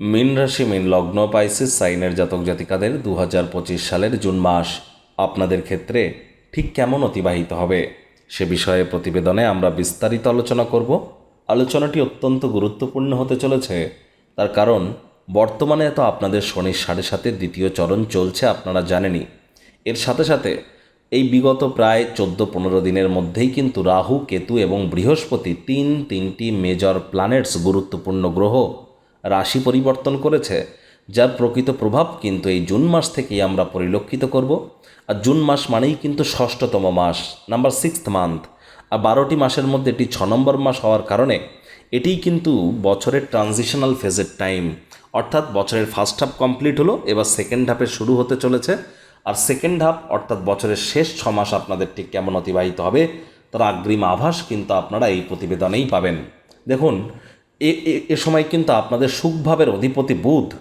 মীন রাশি, মীন লগ্ন, পাইসিস, সাইনের জাতক জাতিকাদের দু হাজার পঁচিশ সালের জুন মাস। আপনাদের ক্ষেত্রে ঠিক কেমন অতিবাহিত হবে? সে বিষয়ে প্রতিবেদনে আমরা বিস্তারিত আলোচনা করব। আলোচনাটি অত্যন্ত গুরুত্বপূর্ণ হতে চলেছে। তার কারণ, বর্তমানে তো আপনাদের শনির সাড়ে সাতের দ্বিতীয় চরণ চলছে আপনারা জানেনই। এর সাথে সাথে এই বিগত প্রায় চোদ্দ পনেরো দিনের মধ্যেই কিন্তু রাহু, কেতু এবং বৃহস্পতি তিন তিনটি মেজর প্ল্যানেটস গুরুত্বপূর্ণ গ্রহ রাশি পরিবর্তন করেছে, যার প্রকৃত প্রভাব কিন্তু এই জুন মাস থেকেই আমরা পরিলক্ষিত করব। আর জুন মাস মানেই কিন্তু ষষ্ঠতম মাস নাম্বার সিক্সথ মান্থ আর বারোটি মাসের মধ্যে এটি ছ নম্বর মাস হওয়ার কারণে এটিই কিন্তু বছরের ট্রানজিশনাল ফেজের টাইম অর্থাৎ বছরের ফার্স্ট হাফ কমপ্লিট হলো, এবার সেকেন্ড হাফে শুরু হতে চলেছে। আর সেকেন্ড হাফ অর্থাৎ বছরের শেষ ছ মাস আপনাদের ঠিক কেমন অতিবাহিত হবে, তার আগ্রিম আভাস কিন্তু আপনারা এই প্রতিবেদনেই পাবেন। দেখুন এ, এ- সময় কিন্তু আপনাদের সুখভাবের অধিপতি বুধ।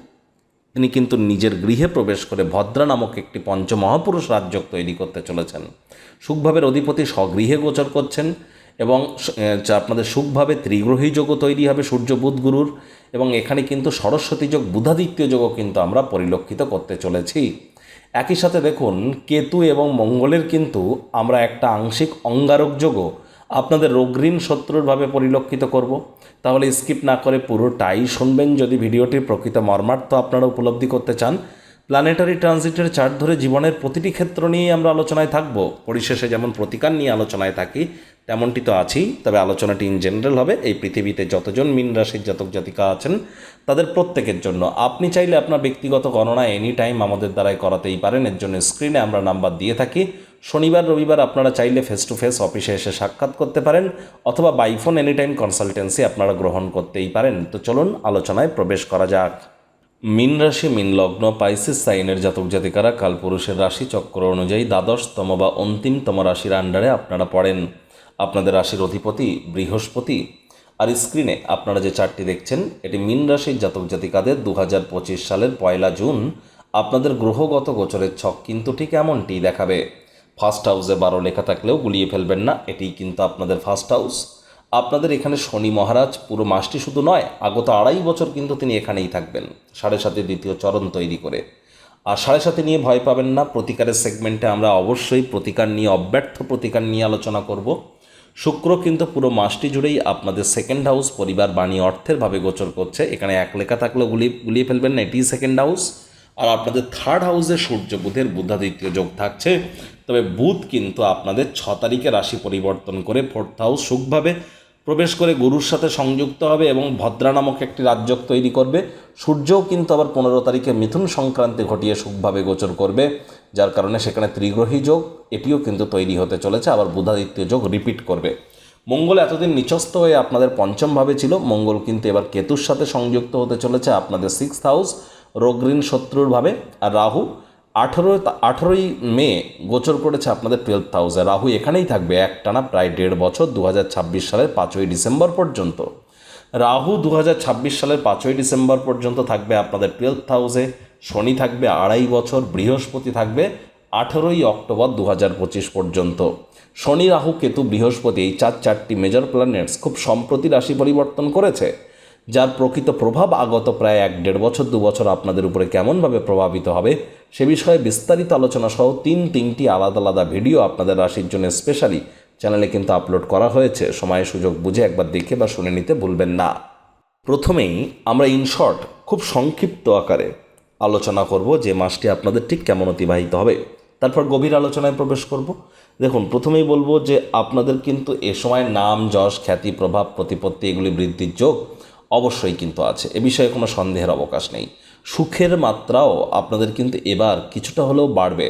তিনি কিন্তু নিজের গৃহে প্রবেশ করে ভদ্রা নামক একটি পঞ্চমহাপুরুষ রাজ্য তৈরি করতে চলেছেন। সুখভাবের অধিপতি স্বগৃহে গোচর করছেন এবং আপনাদের সুখভাবে ত্রিগ্রহী যোগও তৈরি হবে সূর্য বুধ গুরুর এবং এখানে কিন্তু সরস্বতী যোগ, বুধাদিত্য যোগও কিন্তু আমরা পরিলক্ষিত করতে চলেছি। একই সাথে দেখুন, কেতু এবং মঙ্গলের কিন্তু আমরা একটা আংশিক অঙ্গারক যোগও আপনাদের রোগঋণ শত্রুরভাবে পরিলক্ষিত করব। তাহলে স্কিপ না করে পুরোটাই শুনবেন। যদি ভিডিওটির প্রকৃত মর্মার্থ আপনারা উপলব্ধি করতে চান প্ল্যানেটারি ট্রানজিটের চার্ট ধরে জীবনের প্রতিটি ক্ষেত্র নিয়েই আমরা আলোচনায় থাকব। পরিশেষে যেমন প্রতিকার নিয়ে আলোচনায় থাকি, তেমনটি তো আছেই। তবে আলোচনাটি ইন জেনারেল হবে। এই পৃথিবীতে যতজন মিন রাশির জাতক জাতিকা আছেন, তাদের প্রত্যেকের জন্য। আপনি চাইলে আপনার ব্যক্তিগত গণনা এনি টাইম আমাদের দ্বারাই করাতেই পারেন। এর জন্য স্ক্রিনে আমরা নাম্বার দিয়ে থাকি। শনিবার, রবিবার আপনারা চাইলে ফেস টু ফেস অফিসে এসে সাক্ষাৎ করতে পারেন, অথবা বাইফোন এনি টাইম কনসালটেন্সি আপনারা গ্রহণ করতেই পারেন। তো চলুন আলোচনায় প্রবেশ করা যাক। মিন রাশি, মিন লগ্ন, পাইসিস সাইনের জাতক জাতিকারা কালপুরুষের রাশি চক্র অনুযায়ী দ্বাদশতম বা অন্তিমতম রাশির আন্ডারে আপনারা পড়েন। আপনাদের রাশির অধিপতি বৃহস্পতি। আর স্ক্রিনে আপনারা যে চারটি দেখছেন, এটি মিন রাশির জাতক জাতিকাদের দু সালের পয়লা জুন। আপনাদের গ্রহগত গোচরের ছক কিন্তু ঠিক এমনটি দেখাবে। ফার্স্ট হাউসে বারো লেখা থাকলেও গুলিয়ে ফেলবেন না এটি কিন্তু আপনাদের ফার্স্ট হাউস আপনাদের এখানে শনি মহারাজ পুরো মাসটি শুধু নয়, আগত আড়াই বছর কিন্তু তিনি এখানেই থাকবেন। সাড়ে সাথে দ্বিতীয় চরণ তৈরি করে। আর সাড়ে সাথে নিয়ে ভয় পাবেন না, প্রতিকারের সেগমেন্টে আমরা অবশ্যই প্রতিকার নিয়ে, অব্যর্থ প্রতিকার নিয়ে আলোচনা করব। শুক্র কিন্তু পুরো মাসটি জুড়েই আপনাদের সেকেন্ড হাউস পরিবার, বাণী, অর্থের ভাবে গোচর করছে। এখানে এক লেখা থাকলেও গুলিয়ে গুলিয়ে ফেলবেন না, এটি সেকেন্ড হাউস আর আপনাদের থার্ড হাউসে সূর্য, বুধের বুধাদিত্য যোগ থাকছে। তবে বুধ কিন্তু আপনাদের ছ তারিখে রাশি পরিবর্তন করে ফোর্থ হাউস সুখভাবে প্রবেশ করে গুরুর সাথে সংযুক্ত হবে এবং ভদ্রা নামক একটি রাজ্য তৈরি করবে। সূর্যও কিন্তু আবার পনেরো তারিখে মিথুন সংক্রান্তি ঘটিয়ে সুখভাবে গোচর করবে, যার কারণে সেখানে ত্রিগ্রহী যোগ, এটিও কিন্তু তৈরি হতে চলেছে, আবার বুধাদিত্য যোগ রিপিট করবে। মঙ্গল এতদিন নিচস্থ হয়ে আপনাদের পঞ্চমভাবে ছিল, মঙ্গল কিন্তু এবার কেতুর সাথে সংযুক্ত হতে চলেছে আপনাদের সিক্স হাউস রোগঋণ শত্রুর ভাবে, আর রাহু আঠেরো আঠেরোই মে গোচর করেছে আপনাদের টুয়েলভ হাউসে রাহু এখানেই থাকবে একটানা, প্রায় দেড় বছর দু হাজার ছাব্বিশ সালের পাঁচই ডিসেম্বর পর্যন্ত। রাহু দু হাজার ছাব্বিশ সালের পাঁচই ডিসেম্বর পর্যন্ত থাকবে আপনাদের টুয়েলভ হাউসে শনি থাকবে আড়াই বছর, বৃহস্পতি থাকবে আঠেরোই অক্টোবর দু হাজার পঁচিশ পর্যন্ত। শনি, রাহু, কেতু, বৃহস্পতি এই চার, চারটি মেজর প্ল্যানেটস খুব সম্প্রতি রাশি পরিবর্তন করেছে। যার প্রকৃত প্রভাব আগত প্রায় এক দেড় বছর, দু বছর আপনাদের উপরে কেমনভাবে প্রভাবিত হবে সে বিষয়ে বিস্তারিত আলোচনা সহ তিন তিনটি আলাদা আলাদা ভিডিও আপনাদের রাশির জন্য স্পেশালি চ্যানেলে কিন্তু আপলোড করা হয়েছে। সময় সুযোগ বুঝে একবার দেখে বা শুনে নিতে ভুলবেন না। প্রথমেই আমরা ইনশর্ট খুব সংক্ষিপ্ত আকারে আলোচনা করব যে মাসটি আপনাদের ঠিক কেমন অতিবাহিত হবে। তারপর গভীর আলোচনায় প্রবেশ করব। দেখুন, প্রথমেই বলব যে আপনাদের কিন্তু এ সময় নাম, যশ, খ্যাতি, প্রভাব, প্রতিপত্তি এগুলি বৃদ্ধির যোগ। অবশ্যই কিন্তু আছে। এ বিষয়ে কোনো সন্দেহের অবকাশ নেই। সুখের মাত্রাও আপনাদের কিন্তু এবার কিছুটা হলেও বাড়বে।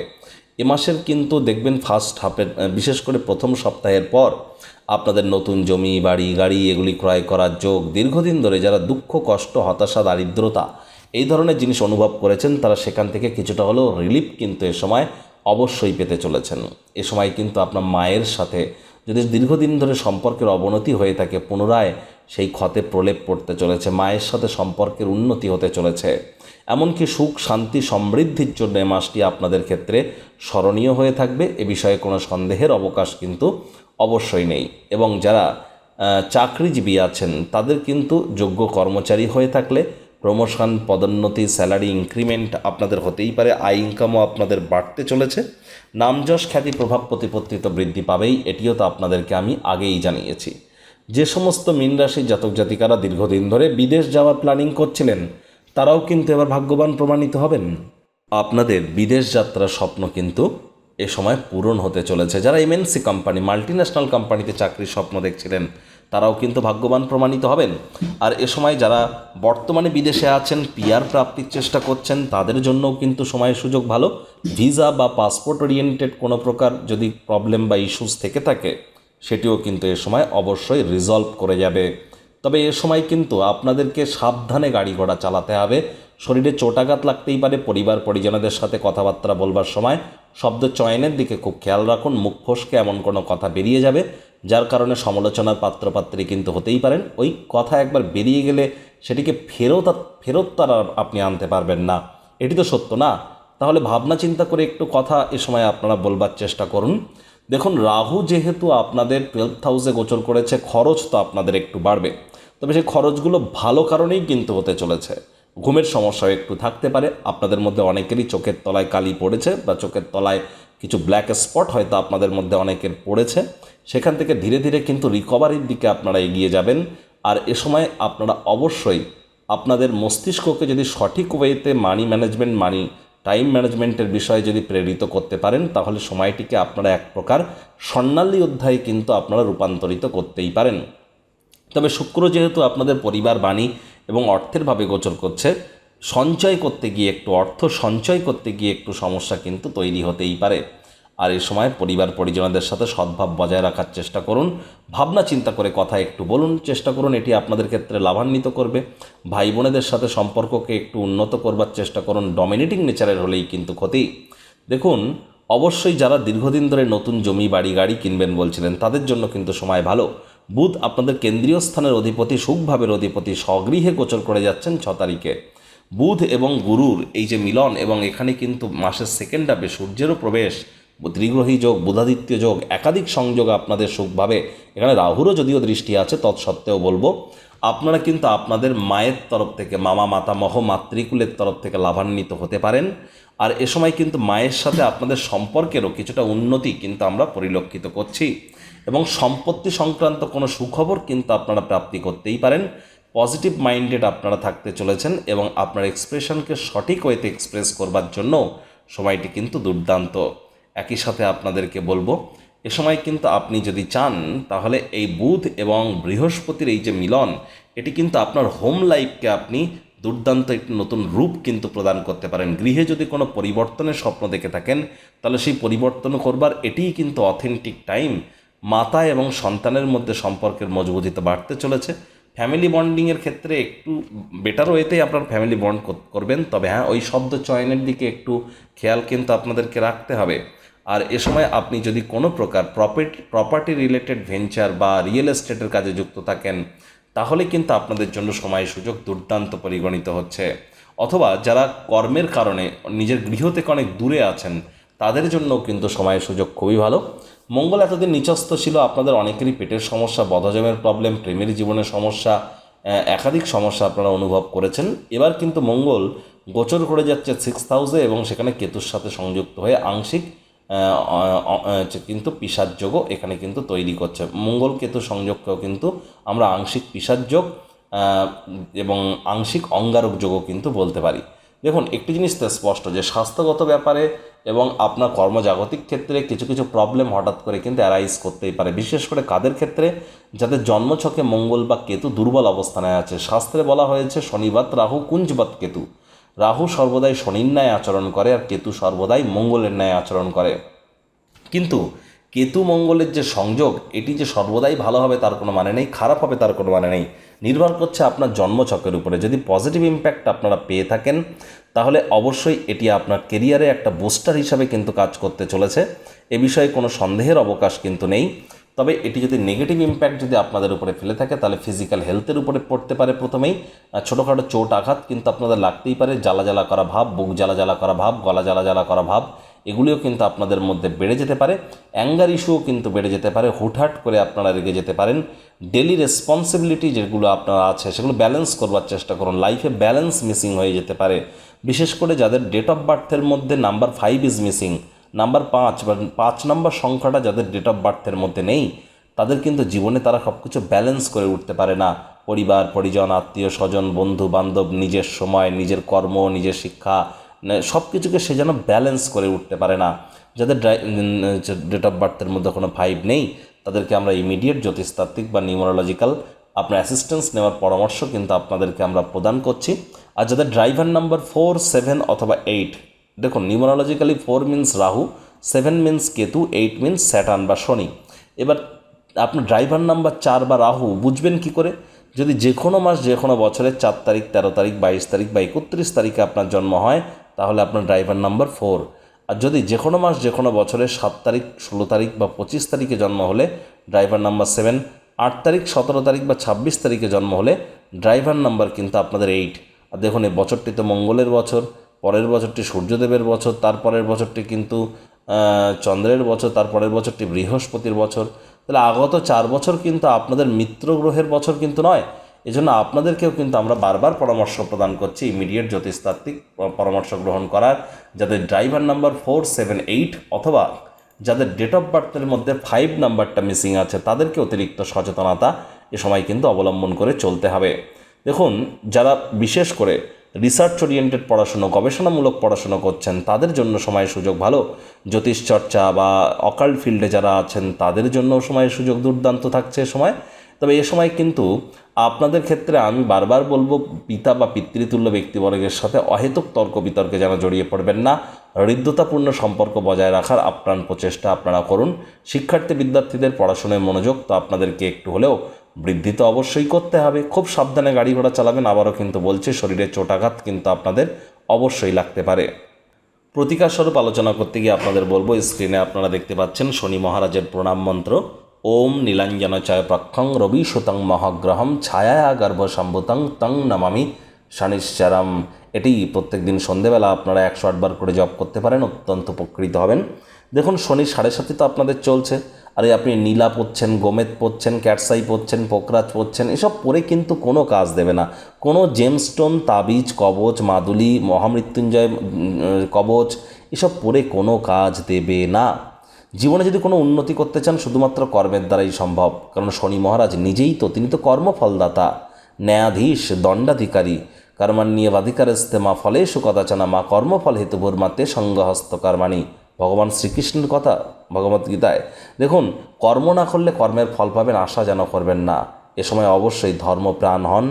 এ মাসের কিন্তু দেখবেন ফার্স্ট হাফের বিশেষ করে প্রথম সপ্তাহের পর আপনাদের নতুন জমি, বাড়ি, গাড়ি এগুলি ক্রয় করার যোগ, দীর্ঘদিন ধরে যারা দুঃখ, কষ্ট, হতাশা, দারিদ্রতা এই ধরনের জিনিস অনুভব করেছেন, তারা সেখান থেকে কিছুটা হলেও রিলিফ কিন্তু এ সময় অবশ্যই পেতে চলেছেন। এ সময় কিন্তু আপনার মায়ের সাথে যদি দীর্ঘদিন ধরে সম্পর্কের অবনতি হয়ে থাকে, পুনরায় সেই ক্ষতে প্রলেপ পড়তে চলেছে, মায়ের সাথে সম্পর্কের উন্নতি হতে চলেছে। এমনকি সুখ, শান্তি, সমৃদ্ধির জন্য এ মাসটি আপনাদের ক্ষেত্রে স্মরণীয় হয়ে থাকবে। এ বিষয়ে কোনো সন্দেহের অবকাশ কিন্তু অবশ্যই নেই। এবং যারা চাকরিজীবী আছেন, তাদের কিন্তু যোগ্য কর্মচারী হয়ে থাকলে প্রমোশন, পদোন্নতি, স্যালারি ইনক্রিমেন্ট আপনাদের হতেই পারে। আয় ইনকামও আপনাদের বাড়তে চলেছে। নামযশ খ্যাতি প্রভাব প্রতিপত্তি তো বৃদ্ধি পাবেই, এটিও তো আপনাদেরকে আমি আগেই জানিয়েছি। যে সমস্ত মীন রাশির জাতক জাতিকারা দীর্ঘদিন ধরে বিদেশ যাওয়ার প্ল্যানিং করছিলেন, তারাও কিন্তু এবার ভাগ্যবান প্রমাণিত হবেন। আপনাদের বিদেশ যাত্রার স্বপ্ন কিন্তু এ সময় পূরণ হতে চলেছে। যারা এমএনসি কোম্পানি মাল্টি ন্যাশনাল কোম্পানিতে চাকরির স্বপ্ন দেখছিলেন, তারাও কিন্তু ভাগ্যবান প্রমাণিত হবেন। আর এ সময় যারা বর্তমানে বিদেশে আছেন পিআর প্রাপ্তির চেষ্টা করছেন, তাদের জন্যও কিন্তু সময় সুযোগ ভালো। ভিসা বা পাসপোর্ট ওরিয়েন্টেড কোনো প্রকার যদি প্রবলেম বা ইস্যুস থেকে থাকে সেটিও কিন্তু এ সময় অবশ্যই রিজলভ করে যাবে। তবে এ সময় কিন্তু আপনাদেরকে সাবধানে গাড়ি ঘোড়া চালাতে হবে। শরীরে চোটাঘাত লাগতেই পারে, পরিবার, পরিজনদের সাথে কথাবার্তা বলবার সময় শব্দ চয়নের দিকে খুব খেয়াল রাখুন, মুখ ফসকে এমন কোনো কথা বেরিয়ে যাবে, যার কারণে সমালোচনার পাত্রপাত্রী কিন্তু হতেই পারেন। ওই কথা একবার বেরিয়ে গেলে সেটিকে ফেরত ফেরত তার আপনি আনতে পারবেন না। এটি তো সত্য না? তাহলে ভাবনা চিন্তা করে একটু কথা এ সময় আপনারা বলবার চেষ্টা করুন। দেখুন, রাহু যেহেতু আপনাদের টুয়েলভ হাউসে গোচর করেছে, খরচ তো আপনাদের একটু বাড়বে। তবে সেই খরচগুলো ভালো কারণেই কিন্তু হতে চলেছে। ঘুমের সমস্যাও একটু থাকতে পারে। আপনাদের মধ্যে অনেকেরই চোখের তলায় কালি পড়েছে বা চোখের তলায় কিছু ব্ল্যাক স্পট হয়তো আপনাদের মধ্যে অনেকের পড়েছে। সেখান থেকে ধীরে ধীরে কিন্তু রিকভারির দিকে আপনারা এগিয়ে যাবেন। আর এ সময় আপনারা অবশ্যই আপনাদের মস্তিষ্ককে যদি সঠিক ওয়েতে মানি ম্যানেজমেন্ট মানি টাইম ম্যানেজমেন্টের বিষয়ে যদি প্রেরিত করতে পারেন, তাহলে সময়টিকে আপনারা এক প্রকার স্বর্ণালী অধ্যায়ে কিন্তু আপনারা রূপান্তরিত করতেই পারেন। তবে শুক্র যেহেতু আপনাদের পরিবার বাণী এবং অর্থেরভাবে গোচর করছে, সঞ্চয় করতে গিয়ে একটু অর্থ সঞ্চয় করতে গিয়ে একটু সমস্যা কিন্তু তৈরি হতেই পারে। আর এই সময় পরিবার পরিজনদের সাথে সদ্ভাব বজায় রাখার চেষ্টা করুন। ভাবনা চিন্তা করে কথা একটু বলুন, চেষ্টা করুন এটি আপনাদের ক্ষেত্রে লাভান্বিত করবে। ভাই বোনেদের সাথে সম্পর্ককে একটু উন্নত করবার চেষ্টা করুন ডমিনেটিং নেচারের হলেই কিন্তু ক্ষতি। দেখুন, অবশ্যই যারা দীর্ঘদিন ধরে নতুন জমি, বাড়ি, গাড়ি কিনবেন বলছিলেন, তাদের জন্য কিন্তু সময় ভালো। বুধ আপনাদের কেন্দ্রীয় স্থানের অধিপতি, সুখভাবের অধিপতি, স্বগৃহে গোচর করে যাচ্ছেন ছ তারিখে। বুধ এবং গুরুর এই যে মিলন এবং এখানে কিন্তু মাসের সেকেন্ড হাফে সূর্যেরও প্রবেশ ত্রিগ্রহী যোগ, বুধাদিত্য যোগ, একাধিক সংযোগ আপনাদের সুখভাবে, এখানে রাহুরও যদিও দৃষ্টি আছে, তৎসত্ত্বেও বলব, আপনারা কিন্তু আপনাদের মায়ের তরফ থেকে, মামা মাতামহ মাতৃকুলের তরফ থেকে লাভান্বিত হতে পারেন। আর এ সময় কিন্তু মায়ের সাথে আপনাদের সম্পর্কেরও কিছুটা উন্নতি কিন্তু আমরা পরিলক্ষিত করছি। এবং সম্পত্তি সংক্রান্ত কোনো সুখবর কিন্তু আপনারা প্রাপ্তি করতেই পারেন। পজিটিভ মাইন্ডেড আপনারা থাকতে চলেছেন এবং আপনার এক্সপ্রেশনকে সঠিক ওয়েতে এক্সপ্রেস করবার জন্য সময়টি কিন্তু দুর্দান্ত। একই সাথে আপনাদেরকে বলব, এ সময় কিন্তু আপনি যদি চান, তাহলে এই বুধ এবং বৃহস্পতির এই যে মিলন, এটি কিন্তু আপনার হোম লাইফকে আপনি দুর্দান্ত একটি নতুন রূপ কিন্তু প্রদান করতে পারেন। গৃহে যদি কোনো পরিবর্তনের স্বপ্ন দেখে থাকেন, তাহলে সেই পরিবর্তন করবার এটিই কিন্তু অথেন্টিক টাইম মাতা এবং সন্তানের মধ্যে সম্পর্কের মজবুতিতে বাড়তে চলেছে। ফ্যামিলি বন্ডিংয়ের ক্ষেত্রে একটু বেটার ওয়েতেই আপনার ফ্যামিলি বন্ড করবেন। তবে হ্যাঁ ওই শব্দ চয়নের দিকে একটু খেয়াল কিন্তু আপনাদেরকে রাখতে হবে। আর এ সময় আপনি যদি কোনো প্রকার প্রপার্টি প্রপার্টি রিলেটেড ভেঞ্চার বা রিয়েল এস্টেটের কাজে যুক্ত থাকেন, তাহলে কিন্তু আপনাদের জন্য সময় সুযোগ দুর্দান্ত পরিগণিত হচ্ছে। অথবা যারা কর্মের কারণে নিজের গৃহ থেকে অনেক দূরে আছেন, তাদের জন্য কিন্তু সময়ের সুযোগ খুবই ভালো। মঙ্গল এতদিন নিচস্ত ছিল, আপনাদের অনেকেরই পেটের সমস্যা, বদহজমের প্রবলেম প্রেমের জীবনের সমস্যা একাধিক সমস্যা আপনারা অনুভব করেছেন। এবার কিন্তু মঙ্গল গোচর করে যাচ্ছে সিক্স হাউসে এবং সেখানে কেতুর সাথে সংযুক্ত হয়ে আংশিক কিন্তু পিসার যোগও এখানে কিন্তু তৈরি করছে। মঙ্গল কেতু সংযোগকেও কিন্তু আমরা আংশিক পিসার যোগ এবং আংশিক অঙ্গারক যোগও কিন্তু বলতে পারি। দেখুন, একটি জিনিস তো স্পষ্ট যে স্বাস্থ্যগত ব্যাপারে এবং আপনার কর্মজাগতিক ক্ষেত্রে কিছু কিছু প্রবলেম হঠাৎ করে কিন্তু অ্যারাইজ করতেই পারে। বিশেষ করে কাদের ক্ষেত্রে? যাদের জন্মছকে মঙ্গল বা কেতু দুর্বল অবস্থানে আছে। শাস্ত্রে বলা হয়েছে শনিবাত রাহু কুঞ্জবাত কেতু। রাহু সর্বদাই শনির ন্যায় আচরণ করে আর কেতু সর্বদাই মঙ্গলের ন্যায় আচরণ করে। কিন্তু কেতু মঙ্গলের যে সংযোগ, এটি যে সর্বদাই ভালো হবে তার কোনো মানে নেই, খারাপ হবে তার কোনো মানে নেই। নির্ভর করছে আপনার জন্মছকের উপরে। যদি পজিটিভ ইম্প্যাক্ট আপনারা পেয়ে থাকেন, তাহলে অবশ্যই এটি আপনার কেরিয়ারে একটা বুস্টার হিসাবে কিন্তু কাজ করতে চলেছে। এ বিষয়ে কোনো সন্দেহের অবকাশ কিন্তু নেই। তবে এটি যদি নেগেটিভ ইম্প্যাক্ট যদি আপনাদের উপরে ফেলে থাকে, তাহলে ফিজিক্যাল হেলথের উপরে পড়তে পারে প্রথমেই। ছোটোখাটো চোট আঘাত কিন্তু আপনাদের লাগতেই পারে জ্বালা জ্বালা করা ভাব, বুক জ্বালা জ্বালা করা ভাব, গলা জ্বালা জ্বালা করা ভাব, এগুলিও কিন্তু আপনাদের মধ্যে বেড়ে যেতে পারে। অ্যাঙ্গার ইস্যুও কিন্তু বেড়ে যেতে পারে, হুটহাট করে আপনারা রেগে যেতে পারেন। ডেলি রেসপন্সিবিলিটি যেগুলো আপনার আছে, সেগুলো ব্যালেন্স করবার চেষ্টা করুন। লাইফে ব্যালেন্স মিসিং হয়ে যেতে পারে। বিশেষ করে যাদের ডেট অফ বার্থের মধ্যে number five is missing number পাঁচ বা পাঁচ নাম্বার সংখ্যাটা যাদের ডেট অফ বার্থের মধ্যে নেই, তাদের কিন্তু জীবনে তারা সব কিছু ব্যালেন্স করে উঠতে পারে না। পরিবার, পরিজন, আত্মীয়, স্বজন, বন্ধু, বান্ধব, নিজের সময়, নিজের কর্ম, নিজের শিক্ষা সব কিছুকে সে যেন ব্যালেন্স করে উঠতে পারে না। যাদের ডেট অফ বার্থের মধ্যে কোনো ফাইভ নেই, তাদেরকে আমরা ইমিডিয়েট জ্যোতিষতাত্ত্বিক বা নিউমোরোলজিক্যাল আপনার অ্যাসিস্ট্যান্স নেওয়ার পরামর্শ কিন্তু আপনাদেরকে আমরা প্রদান করছি। আর যাদের ড্রাইভার নাম্বার ফোর সেভেন অথবা এইট দেখুন, numerologically four means Rahu, seven means Ketu, eight means Saturn বা শনি। এবার আপনার ড্রাইভার নাম্বার চার বা রাহু, বুঝবেন কি করে? যদি যে কোনো মাস, যে কোনো বছরের চার তারিখ, তেরো তারিখ, বাইশ তারিখ বা একত্রিশ তারিখে আপনার জন্ম হয়, তাহলে আপনার ড্রাইভার নাম্বার ফোর। আর যদি যে কোনো মাস, যে কোনো বছরের সাত তারিখ, ষোলো তারিখ বা পঁচিশ তারিখে জন্ম হলে ড্রাইভার নাম্বার সেভেন, আট তারিখ, সতেরো তারিখ বা ছাব্বিশ তারিখে জন্ম হলে ড্রাইভার নাম্বার কিন্তু আপনাদের এইট। আর দেখুন, এই বছরটি তো মঙ্গলের বছর পরের বছরটি সূর্যদেবের বছর, তারপরের বছরটি কিন্তু চন্দ্রের বছর, তারপরের বছরটি বৃহস্পতির বছর। তাহলে আগত চার বছর কিন্তু আপনাদের মিত্র গ্রহের বছর কিন্তু নয়। এজন্য আপনাদেরকেও কিন্তু আমরা বারবার পরামর্শ প্রদান করছি ইমিডিয়েট জ্যোতিষতাত্ত্বিক পরামর্শ গ্রহণ করার, যাদের driver number four, seven, eight অথবা যাদের ডেট অফ বার্থের মধ্যে ফাইভ নাম্বারটা মিসিং আছে, তাদেরকে অতিরিক্ত সচেতনতা এ সময় কিন্তু অবলম্বন করে চলতে হবে। দেখুন, যারা বিশেষ করে রিসার্চ ওরিয়েন্টেড পড়াশুনো, গবেষণামূলক পড়াশুনো করছেন, তাদের জন্য সময় সুযোগ ভালো। জ্যোতিষ চর্চা বা অকাল্ট ফিল্ডে যারা আছেন, তাদের জন্য সময় সুযোগ দুর্দান্ত থাকছে সময়। তবে এ সময় কিন্তু আপনাদের ক্ষেত্রে আমি বারবার বলব, পিতা বা পিতৃতুল্য ব্যক্তিবর্গের সাথে অহেতুক তর্ক বিতর্কে যেন জড়িয়ে পড়বেন না। হৃদ্যতাপূর্ণ সম্পর্ক বজায় রাখার আপ্রাণ প্রচেষ্টা আপনারা করুন। শিক্ষার্থী বিদ্যার্থীদের পড়াশোনায় মনোযোগ তো আপনাদেরকে একটু হলেও বৃদ্ধি তো অবশ্যই করতে হবে। খুব সাবধানে গাড়ি ঘোড়া চালাবেন, আবারও কিন্তু বলছে, শরীরে চোটাঘাত কিন্তু আপনাদের অবশ্যই লাগতে পারে। প্রতিকার স্বরূপ আলোচনা করতে গিয়ে আপনাদের বলব, স্ক্রিনে আপনারা দেখতে পাচ্ছেন শনি মহারাজের প্রণাম মন্ত্র। ওম নীলাঞ্জন চয় প্রক্ষং রবি সুতং মহাগ্রহম ছায়া গর্ভ সম্ভুতং তং নমামি শনিশ্চরম। এটি প্রত্যেক দিন সন্ধেবেলা আপনারা একশো আটবার করে জপ করতে পারেন, অত্যন্ত উপকৃত হবেন। দেখুন শনি সাড়ে সাথে তো আপনাদের চলছে। আরে আপনি নীলা পড়ছেন গোমেদ পড়ছেন ক্যাটসাই পড়ছেন পোকরাজ পড়ছেন এসব পরে কিন্তু কোনো কাজ দেবে না। কোনো জেমস্টোন তাবিজ, কবচ, মাদুলি, মহামৃত্যুঞ্জয় কবচ, এসব পরে কোনো কাজ দেবে না। জীবনে যদি কোনো উন্নতি করতে চান, শুধুমাত্র কর্মের দ্বারাই সম্ভব। কারণ শনি মহারাজ নিজেই তো, তিনি তো কর্মফলদাতা, ন্যায়াধীশ, দণ্ডাধিকারী। কর্মান্নিয়ে বাধিকারস্তে মা ফলেশু কদাচনা, মা কর্মফল হেতুভুর মাতে সঙ্গহস্ত কর্মাণী। ভগবান শ্রীকৃষ্ণের কথা ভগবত গীতায়। দেখুন, কর্ম না করলে কর্মের ফল পাবেন, আশা যেন করবেন না। এ সময় অবশ্যই ধর্মপ্রাণ হন,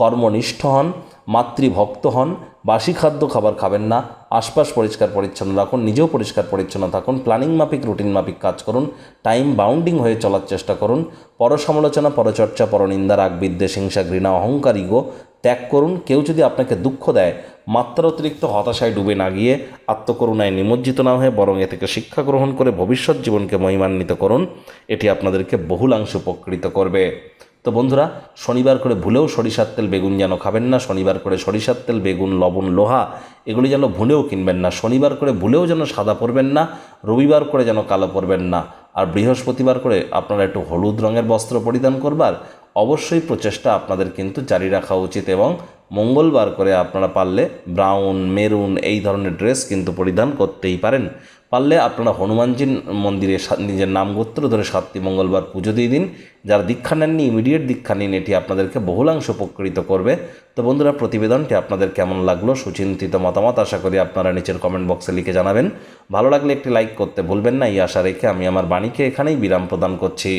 কর্মনিষ্ঠ হন, মাতৃভক্ত হন, বাসি খাদ্য খাবার খাবেন না, আশপাশ পরিষ্কার পরিচ্ছন্ন রাখুন, নিজেও পরিষ্কার পরিচ্ছন্ন থাকুন, প্ল্যানিং মাফিক, রুটিন মাফিক কাজ করুন, টাইম বাউন্ডিং হয়ে চলার চেষ্টা করুন, পরসমালোচনা, পরচর্চা, পরনিন্দা রাগ বিদ্বেষ হিংসা, ঘৃণা, অহংকার, ইগো ত্যাগ করুন। কেউ যদি আপনাকে দুঃখ দেয়, মাত্রা অতিরিক্ত হতাশায় ডুবে না গিয়ে আত্মকরুণায় নিমজ্জিত না হয়ে বরং এ থেকে শিক্ষা গ্রহণ করে ভবিষ্যৎ জীবনকে মহিমান্বিত করুন, এটি আপনাদেরকে বহুলাংশ উপকৃত করবে। তো বন্ধুরা, শনিবার করে ভুলেও সরিষার তেল বেগুন যেন খাবেন না, শনিবার করে সরিষার তেল, বেগুন, লবণ, লোহা, এগুলি যেন ভুলেও কিনবেন না, শনিবার করে ভুলেও যেন সাদা পরবেন না, রবিবার করে যেন কালো পরবেন না, আর বৃহস্পতিবার করে আপনারা একটু হলুদ রঙের বস্ত্র পরিধান করবার অবশ্যই প্রচেষ্টা আপনাদের কিন্তু জারি রাখা উচিত এবং মঙ্গলবার করে আপনারা পারলে ব্রাউন, মেরুন এই ধরনের ড্রেস কিন্তু পরিধান করতেই পারেন। পারলে আপনারা হনুমানজির মন্দিরে নিজের নাম গোত্র ধরে সাতটি মঙ্গলবার পুজো দিয়ে দিন। যারা দীক্ষা নেননি ইমিডিয়েট দীক্ষা নিন, এটি আপনাদেরকে বহুলাংশ উপকৃত করবে। তো বন্ধুরা, প্রতিবেদনটি আপনাদের কেমন লাগল, সুচিন্তিত মতামত আশা করি আপনারা নিচের কমেন্ট বক্সে লিখে জানাবেন। ভালো লাগলে একটি লাইক করতে ভুলবেন না, এই আশা রেখে আমি আমার বাণীকে এখানেই বিরাম প্রদান করছি।